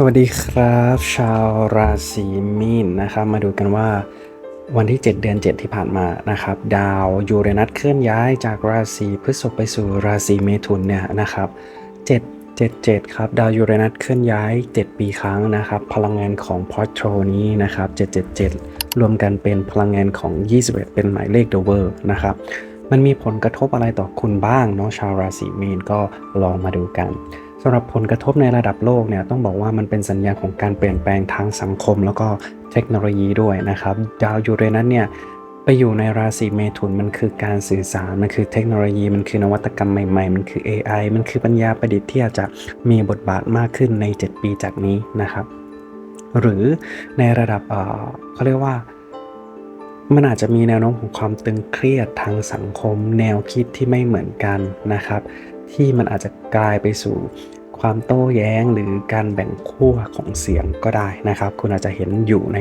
สวัสดีครับ ชาวราศีมีนนะครับ มาดูกันว่าวันที่ 7 เดือน 7 ที่ผ่านมานะครับ ดาวยูเรนัสเคลื่อนย้ายจากราศีพฤษภไปสู่ราศีเมถุนเนี่ยนะครับ7 7 7ครับดาวยูเรนัสเคลื่อนย้าย 7 ปีครั้งนะครับ พลังงานของพอร์โทนี้นะครับ 777 รวมกันเป็นพลังงานของ 21 เป็นหมายเลขเดเวอร์นะครับ มันมีผลกระทบอะไรต่อคุณบ้างเนาะชาวราศีมีนก็ลองมาดูกัน สำหรับผลกระทบในระดับโลกเนี่ยต้องบอกว่ามันเป็นสัญญาณของการเปลี่ยนแปลงทางสังคม แล้วก็เทคโนโลยีด้วยนะครับ ดาวยูเรนัสเนี่ยไปอยู่ในราศีเมถุนมันคือการสื่อสาร มันคือเทคโนโลยี มันคือนวัตกรรมใหม่ๆ มันคือ AI มันคือปัญญาประดิษฐ์ที่อาจจะมีบทบาทมากขึ้นใน 7 ปีจากนี้นะครับ หรือในระดับเอ่อเขาเรียกว่ามันอาจจะมีแนวโน้มของความตึงเครียดทางสังคม แนวคิดที่ไม่เหมือนกันนะครับ ที่มันอาจจะกลายไปสู่ความโต้แย้งหรือการแบ่งขั้วของเสียงก็ได้นะครับ คุณอาจจะเห็นอยู่ใน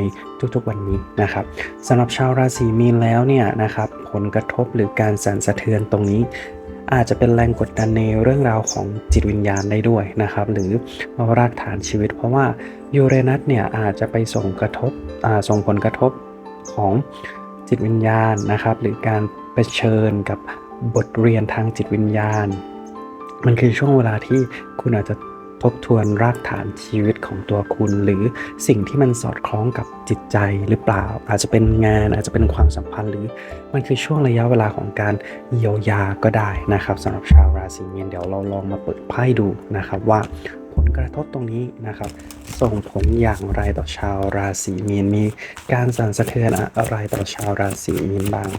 ทุกๆวันนี้นะครับสำหรับชาวราศีมีนแล้วเนี่ยนะครับผลกระทบหรือการสั่นสะเทือนตรงนี้ อาจจะเป็นแรงกดดันในเรื่องราวของจิตวิญญาณได้ด้วยนะครับ หรือรากฐานชีวิต เพราะว่ายูเรนัสเนี่ยอาจจะไปส่งกระทบส่งผลกระทบของจิตวิญญาณนะครับ หรือการเผชิญกับบทเรียนทางจิตวิญญาณ มันคือช่วงเวลาที่คุณอาจจะทบทวนรากฐานชีวิตของตัวคุณ หรือสิ่งที่มันสอดคล้องกับจิตใจหรือเปล่า อาจจะเป็นงานอาจจะเป็นความสัมพันธ์ หรือมันคือช่วงระยะเวลาของการเยียวยาก็ได้นะครับสำหรับชาวราศีมีนเดี๋ยวเราลองมาเปิดไพ่ดูนะครับว่าผลกระทบตรงนี้นะครับ ส่งผลอย่างไรต่อชาวราศีมีนมีการสั่นสะเทือนอะไรต่อชาวราศีมีนบ้าง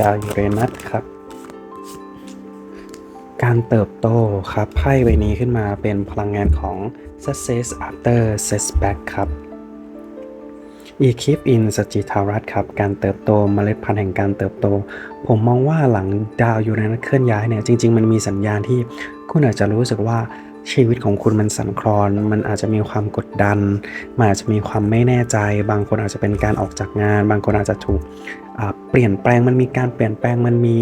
ดาวยูเรนัสครับ การเติบโตครับไพ่ใบนี้ขึ้นมาเป็นพลังงานของ success after setback ครับ e k i p in สจิทารัตครับ การเติบโตเมล็ดพันธุ์แห่งการเติบโต ผมมองว่าหลังดาวยูเรนัสเคลื่อนย้ายเนี่ย จริง ๆ มันมีสัญญาณที่คุณอาจจะรู้สึกว่า ชีวิตของคุณมันสั่นคลอน มันอาจจะมีความกดดัน มันอาจจะมีความไม่แน่ใจ บางคนอาจจะเป็นการออกจากงาน บางคนอาจจะถูกเปลี่ยนแปลง มันมีการเปลี่ยนแปลง มันมี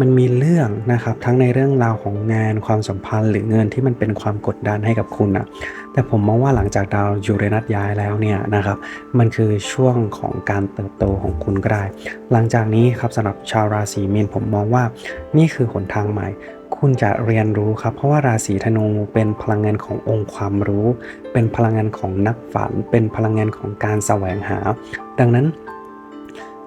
มันมีเรื่องนะครับ ทั้งในเรื่องราวของงาน ความสัมพันธ์ หรือเงินที่มันเป็นความกดดันให้กับคุณอะแต่ผมมองว่าหลังจากดาวยูเรนัสย้ายแล้วเนี่ยนะครับ มันคือช่วงของการเติบโตของคุณก็ได้ หลังจากนี้ครับสำหรับชาวราศีมีนผมมองว่านี่คือหนทางใหม่ คุณจะเรียนรู้ครับ เพราะว่าราศีธนูเป็นพลังงานขององค์ความรู้ เป็นพลังงานของนักฝัน เป็นพลังงานของการแสวงหา ดังนั้น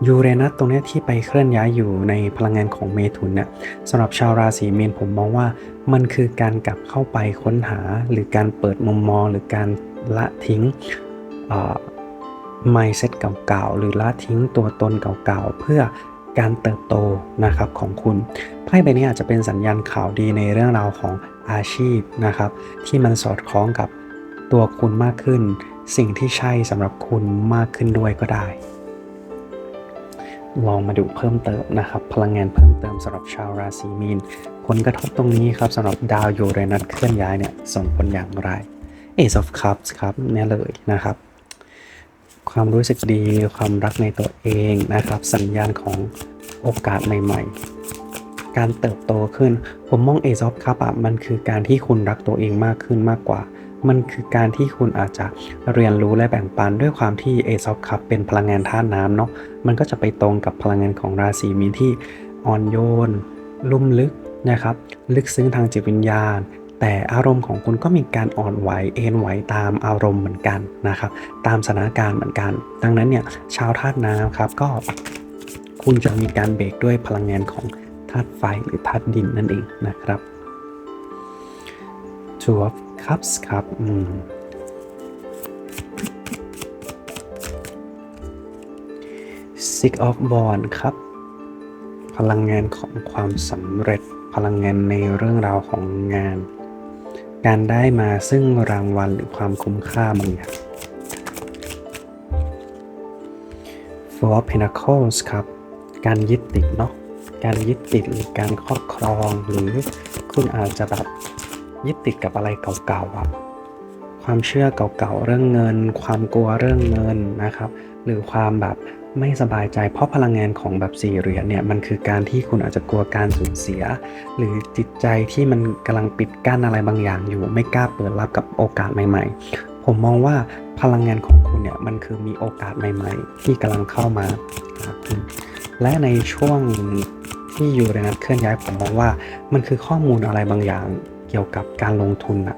ยูเรนัสตรงนี้ที่ไปเคลื่อนย้ายอยู่ในพลังงานของเมถุนเนี่ยสำหรับชาวราศีเมีนผมมองว่า มันคือการกลับเข้าไปค้นหา หรือการเปิดมุมมอง หรือการละทิ้ง mindset เก่าๆหรือละทิ้งตัวตนเก่าๆเพื่อ การเติบโตนะครับของคุณไพ่ใบนี้อาจจะเป็นสัญญาณข่าวดีในเรื่องราวของอาชีพนะครับ ที่มันสอดคล้องกับตัวคุณมากขึ้น สิ่งที่ใช่สำหรับคุณมากขึ้นด้วยก็ได้ ลองมาดูเพิ่มเติมนะครับ พลังงานเพิ่มเติมสำหรับชาวราศีมีนผลกระทบตรงนี้ครับสำหรับดาวยูเรนัสเคลื่อนย้ายเนี่ยส่งผลอย่างไร Ace of Cups ครับเนี่ยเลยนะครับ ความรู้สึกดีความรักในตัวเองนะครับ สัญญาณของโอกาสใหม่ ๆ การเติบโตขึ้น ผมมองเอซอฟครับอะมันคือการที่คุณรักตัวเองมากขึ้นมากกว่า มันคือการที่คุณอาจจะเรียนรู้และแบ่งปันด้วยความที่เอซอฟครับเป็นพลังงานธาตุน้ำเนาะมันก็จะไปตรงกับพลังงานของราศีมีนที่อ่อนโยน ลุ่มลึกนะครับ ลึกซึ้งทางจิตวิญญาณ แต่อารมณ์ของคุณก็มีการอ่อนไหวเอ็นไหวตามอารมณ์เหมือนกันนะครับ ตามสถานการณ์เหมือนกัน ดังนั้นเนี่ยชาวธาตุน้ำครับก็คุณจะมีการเบรกด้วยพลังงานของธาตุไฟหรือธาตุดินนั่นเองนะครับ Two of Cups ครับอืม Six of Wands ครับ พลังงานของความสำเร็จพลังงานในเรื่องราวของงาน การได้มาซึ่งรางวัลหรือความคุ้มค่าบางอย่าง Four of Pentacles ครับ การยึดติดเนาะ การยึดติดหรือการครอบครองหรือคุณอาจจะแบบยึดติดกับอะไรเก่าๆอะความเชื่อเก่าๆเรื่องเงิน ความกลัวเรื่องเงินนะครับ หรือความแบบ ไม่สบายใจเพราะพลังงานของแบบสี่เหรียญเนี่ยมันคือการที่คุณอาจจะกลัวการสูญเสีย หรือจิตใจที่มันกำลังปิดกั้นอะไรบางอย่างอยู่ ไม่กล้าเปิดรับกับโอกาสใหม่ ๆ ผมมองว่าพลังงานของคุณเนี่ยมันคือมีโอกาสใหม่ๆ ที่กำลังเข้ามาหาคุณและในช่วงที่อยู่ในนัดเคลื่อนย้ายผมมองว่ามันคือข้อมูลอะไรบางอย่างเกี่ยวกับการลงทุนอะ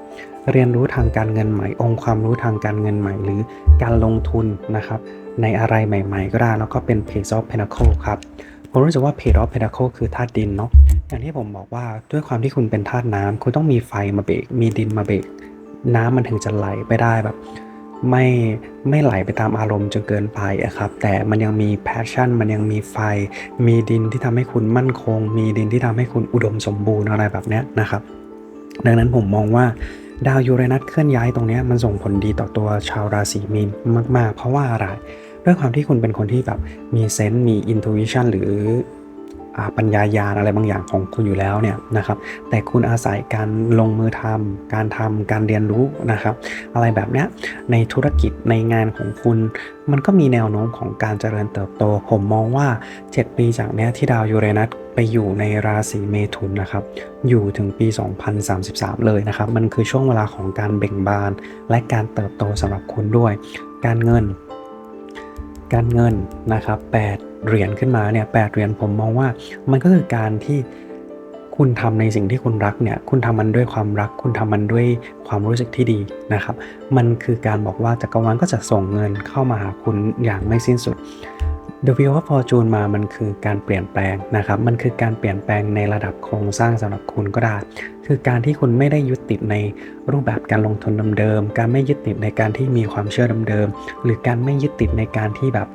เรียนรู้ทางการเงินใหม่ องค์ความรู้ทางการเงินใหม่ หรือการลงทุนนะครับ ในอะไรใหม่ๆ ก็ได้ แล้วก็เป็น Page of Pentacle ครับ ผมรู้สึกว่า Page of Pentacle คือธาตุดินเนาะ อย่างที่ผมบอกว่าด้วยความที่คุณเป็นธาตุน้ำคุณต้องมีไฟมาเบรกมีดินมาเบรกน้ำมันถึงจะไหลไปได้แบบ ไม่ไม่ไหลไปตามอารมณ์จนเกินไปอะครับ แต่มันยังมีแพชชั่น มันยังมีไฟ มีดินที่ทำให้คุณมั่นคง มีดินที่ทำให้คุณอุดมสมบูรณ์อะไรแบบนี้นะครับ ดังนั้นผมมองว่าดาวยูเรนัสเคลื่อนย้ายตรงนี้มันส่งผลดีต่อตัวชาวราศีมีนมาก ๆ เพราะว่าอะไร ด้วยความที่คุณเป็นคนที่แบบมีเซนส์มีอินทูวิชันหรืออปัญญายาณอะไรบางอย่างของคุณอยู่แล้วเนี่ยนะครับ แต่คุณอาศัยการลงมือทำการทำการเรียนรู้นะครับ อะไรแบบเนี้ยในธุรกิจในงานของคุณ มันก็มีแนวโน้มของการเจริญเติบโต ผมมองว่า 7 ปีจากเนี้ยที่ดาวยูเรนัสไปอยู่ในราศีเมถุนนะครับ อยู่ถึงปี 2033 เลยนะครับ มันคือช่วงเวลาของการเบ่งบาน และการเติบโตสำหรับคุณด้วย การเงิน การเงินนะครับ8เหรียญขึ้นมาเนี่ยแเหรียญผมมองว่ามันก็คือการที่คุณทำในสิ่งที่คุณรักเนี่ยคุณทำมันด้วยความรัก คุณทำมันด้วยความรู้สึกที่ดีนะครับ มันคือการบอกว่าจักรวาลก็จะส่งเงินเข้ามาหาคุณอย่างไม่สิ้นสุด The Wheel of Fortune มามันคือการเปลี่ยนแปลงนะครับ มันคือการเปลี่ยนแปลงในระดับโครงสร้างสำหรับคุณก็ได้ คือการที่คุณไม่ได้ยึดติดในรูปแบบการลงทุนเดิมๆ การไม่ยึดติดในการที่มีความเชื่อเดิมๆ หรือการไม่ยึดติดในการที่แบบ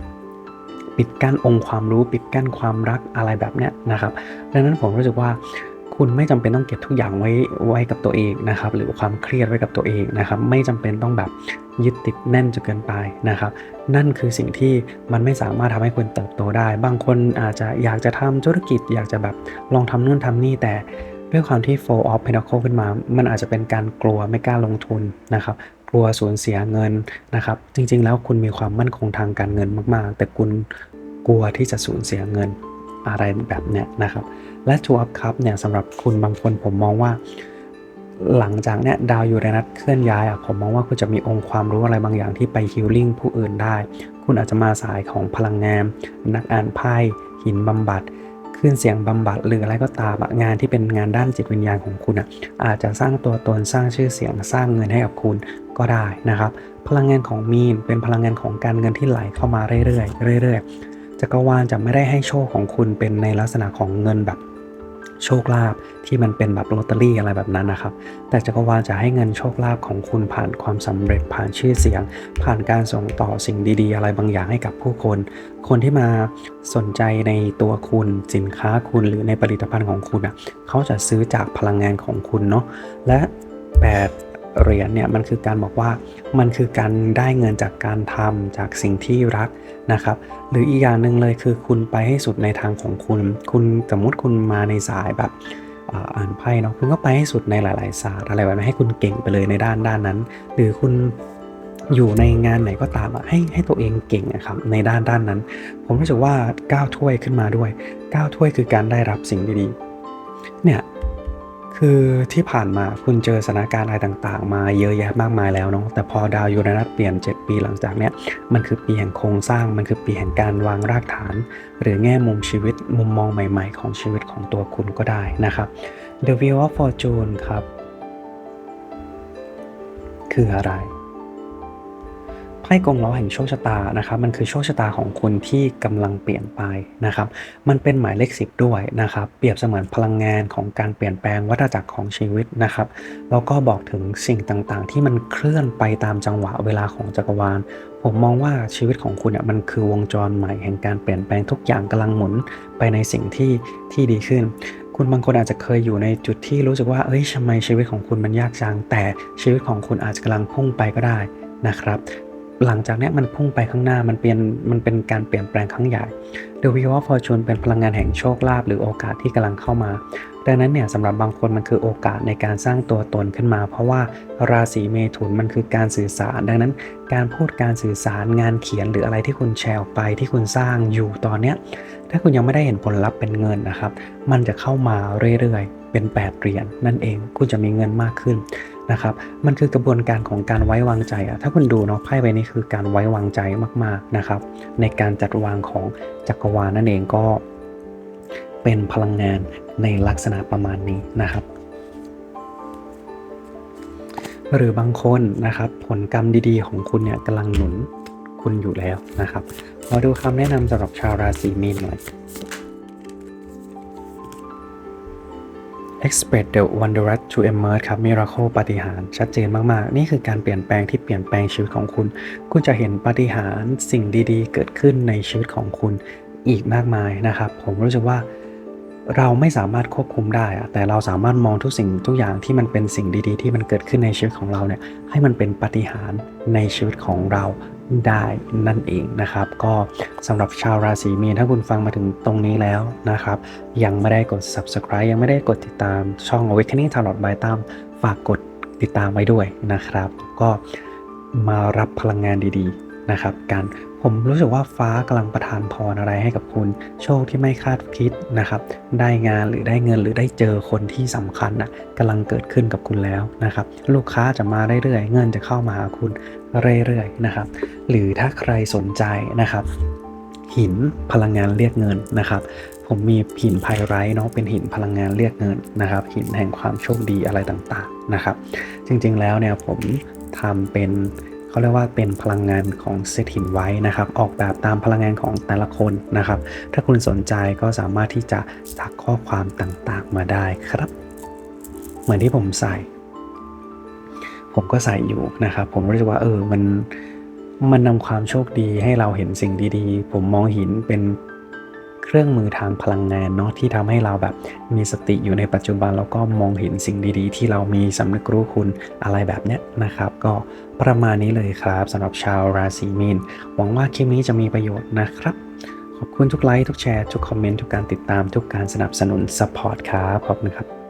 ปิดกั้นองค์ความรู้ ปิดกั้นความรักอะไรแบบเนี้ยนะครับ ดังนั้นผมรู้สึกว่า คุณไม่จำเป็นต้องเก็บทุกอย่างไว้ไว้กับตัวเองนะครับ หรือความเครียดไว้กับตัวเองนะครับ ไม่จำเป็นต้องแบบยึดติดแน่นจนเกินไปนะครับ นั่นคือสิ่งที่มันไม่สามารถทำให้คุณเติบโตได้ บางคนอาจจะอยากจะทำธุรกิจ อยากจะแบบลองทำนู่นทำนี่แต่ด้วยความที่ fall of pentacle ขึ้นมา มันอาจจะเป็นการกลัวไม่กล้าลงทุนนะครับกลัวสูญเสียเงินนะครับ จริง ๆ แล้วคุณมีความมั่นคงทางการเงินมาก ๆ แต่คุณกลัวที่จะสูญเสียเงินอะไรแบบเนี้ยนะครับ และทัวร์คัพเนี่ยสำหรับคุณบางคนผมมองว่า หลังจากเนี้ยดาวยูเรนัสเคลื่อนย้ายอะผมมองว่าคุณจะมีองค์ความรู้อะไรบางอย่างที่ไปฮิลลิ่งผู้อื่นได้ คุณอาจจะมาสายของพลังงาน นักอ่านไพ่หินบำบัดคลื่นเสียงบำบัดหรืออะไรก็ตามงานที่เป็นงานด้านจิตวิญญาณของคุณอะอาจจะสร้างตัวตนสร้างชื่อเสียงสร้างเงินให้กับคุณก็ได้นะครับ พลังงานของมีนเป็นพลังงานของการเงินที่ไหลเข้ามาเรื่อยๆเรื่อยๆจักรวาลจะไม่ได้ให้โชคของคุณเป็นในลักษณะของเงินแบบ โชคลาภที่มันเป็นแบบลอตเตอรี่อะไรแบบนั้นนะครับ แต่จักรวาลจะให้เงินโชคลาภของคุณผ่านความสำเร็จผ่านชื่อเสียง ผ่านการส่งต่อสิ่งดีๆ อะไรบางอย่างให้กับผู้คน คนที่มาสนใจในตัวคุณสินค้าคุณหรือในผลิตภัณฑ์ของคุณอะเขาจะซื้อจากพลังงานของคุณเนาะและ 8 เหรียญเนี่ยมันคือการบอกว่ามันคือการได้เงินจากการทำจากสิ่งที่รักนะครับ หรืออีกอย่างหนึ่งเลยคือคุณไปให้สุดในทางของคุณ คุณสมมติคุณมาในสายแบบอ่านไพ่เนาะคุณก็ไปให้สุดในหลาย ๆ ศาสตร์อะไรแบบนี้ให้คุณเก่งไปเลยในด้านด้านนั้น หรือคุณอยู่ในงานไหนก็ตามอะให้ให้ตัวเองเก่งนะครับในด้านด้านนั้น ผมรู้สึกว่าก้าวถ้วยขึ้นมาด้วยก้าวถ้วยคือการได้รับสิ่งดีๆเนี่ย คือที่ผ่านมาคุณเจอสถานการณ์อะไรต่าง ๆ มาเยอะแยะมากมายแล้วเนาะแต่พอดาวยูเรนัสเปลี่ยน 7 ปีหลังจากเนี้ยมันคือปีแห่งโครงสร้าง มันคือปีแห่งการวางรากฐาน หรือแง่มุมชีวิตมุมมองใหม่ ๆ ของชีวิตของตัวคุณก็ได้นะครับ The Wheel of Fortune ครับ คืออะไร ไพ่กงล้อแห่งโชคชะตานะครับมันคือโชคชะตาของคุณที่กำลังเปลี่ยนไปนะครับมันเป็นหมายเลขสิบด้วยนะครับเปรียบเสมือนพลังงานของการเปลี่ยนแปลงวัฏจักรของชีวิตนะครับแล้วก็บอกถึงสิ่งต่างๆ ที่มันเคลื่อนไปตามจังหวะเวลาของจักรวาล ผมมองว่าชีวิตของคุณเนี่ยมันคือวงจรใหม่แห่งการเปลี่ยนแปลงทุกอย่างกำลังหมุนไปในสิ่งที่ที่ดีขึ้นคุณบางคนอาจจะเคยอยู่ในจุดที่รู้สึกว่า เอ้ยทำไมชีวิตของคุณมันยากจัง แต่ชีวิตของคุณอาจจะกำลังพุ่งไปก็ได้นะครับ หลังจากนี้มันพุ่งไปข้างหน้ามันเป็นมันเป็นการเปลี่ยนแปลงครั้งใหญ่ The Wheel of Fortune เป็นพลังงานแห่งโชคลาภหรือโอกาสที่กำลังเข้ามา ดังนั้นเนี่ยสำหรับบางคนมันคือโอกาสในการสร้างตัวตนขึ้นมา เพราะว่าราศีเมถุนมันคือการสื่อสาร ดังนั้นการพูดการสื่อสารงานเขียนหรืออะไรที่คุณแชร์ออกไปที่คุณสร้างอยู่ตอนเนี้ย ถ้าคุณยังไม่ได้เห็นผลลัพธ์เป็นเงินนะครับ มันจะเข้ามาเรื่อยๆ เป็น 8 เหรียญนั่นเอง คุณจะมีเงินมากขึ้นนะครับ มันคือกระบวนการของการไว้วางใจอะถ้าคุณดูเนาะไพ่ใบนี้คือการไว้วางใจมากๆนะครับ ในการจัดวางของจักรวาลนั่นเองก็ เป็นพลังงานในลักษณะประมาณนี้นะครับหรือบางคนนะครับผลกรรมดีๆ ของคุณเนี่ยกำลังหนุน คุณอยู่แล้วนะครับ มาดูคำแนะนำสำหรับชาวราศีมีนหน่อย expect the wondrous to emerge ครับ miracle ปาฏิหาริย์ชัดเจนมาก ๆ นี่คือการเปลี่ยนแปลงที่เปลี่ยนแปลงชีวิตของคุณ คุณจะเห็นปาฏิหาริย์สิ่งดีๆ เกิดขึ้นในชีวิตของคุณอีกมากมายนะครับ ผมรู้สึกว่าเราไม่สามารถควบคุมได้อะแต่เราสามารถมองทุกสิ่งทุกอย่างที่มันเป็นสิ่งดีๆ ที่มันเกิดขึ้นในชีวิตของเราเนี่ยให้มันเป็นปาฏิหาริย์ในชีวิตของเรา ได้นั่นเองนะครับ ก็สำหรับชาวราศีมีนถ้าคุณฟังมาถึงตรงนี้แล้วนะครับ ยังไม่ได้กด subscribe ยังไม่ได้กดติดตามช่อง Awakening Tarot by ตั้มฝากกดติดตามไว้ด้วยนะครับ ก็มารับพลังงานดีๆ นะครับกันผมรู้สึกว่าฟ้ากำลังประทานพรอะไรให้กับคุณ โชคที่ไม่คาดคิดนะครับ ได้งานหรือได้เงินหรือได้เจอคนที่สำคัญนะกำลังเกิดขึ้นกับคุณแล้วนะครับ ลูกค้าจะมาเรื่อยๆเงินจะเข้ามาหาคุณเรื่อยๆนะครับ หรือถ้าใครสนใจนะครับ หินพลังงานเรียกเงินนะครับผมมีหินไพไรเนาะเป็นหินพลังงานเรียกเงินนะครับ หินแห่งความโชคดีอะไรต่างๆนะครับ จริงๆแล้วเนี่ยผมทำเป็น เขาเรียกว่าเป็นพลังงานของเซตหินไว้นะครับ ออกแบบตามพลังงานของแต่ละคนนะครับ ถ้าคุณสนใจก็สามารถที่จะทักข้อความต่างๆมาได้ครับ เหมือนที่ผมใส่ ผมก็ใส่อยู่นะครับ ผมรู้สึกว่าเออมันมันนำความโชคดีให้เราเห็นสิ่งดีๆ ผมมองหินเป็น เครื่องมือทางพลังงานเนาะที่ทำให้เราแบบมีสติอยู่ในปัจจุบันแล้วก็มองเห็นสิ่งดีๆ ที่เรามีสำนึกรู้คุณอะไรแบบเนี้ยนะครับ ก็ประมาณนี้เลยครับสำหรับชาวราศีมีน หวังว่าคลิปนี้จะมีประโยชน์นะครับ ขอบคุณทุกไลค์ทุกแชร์ทุกคอมเมนต์ทุกการติดตามทุกการสนับสนุนสปอร์ตครับขอบคุณครับ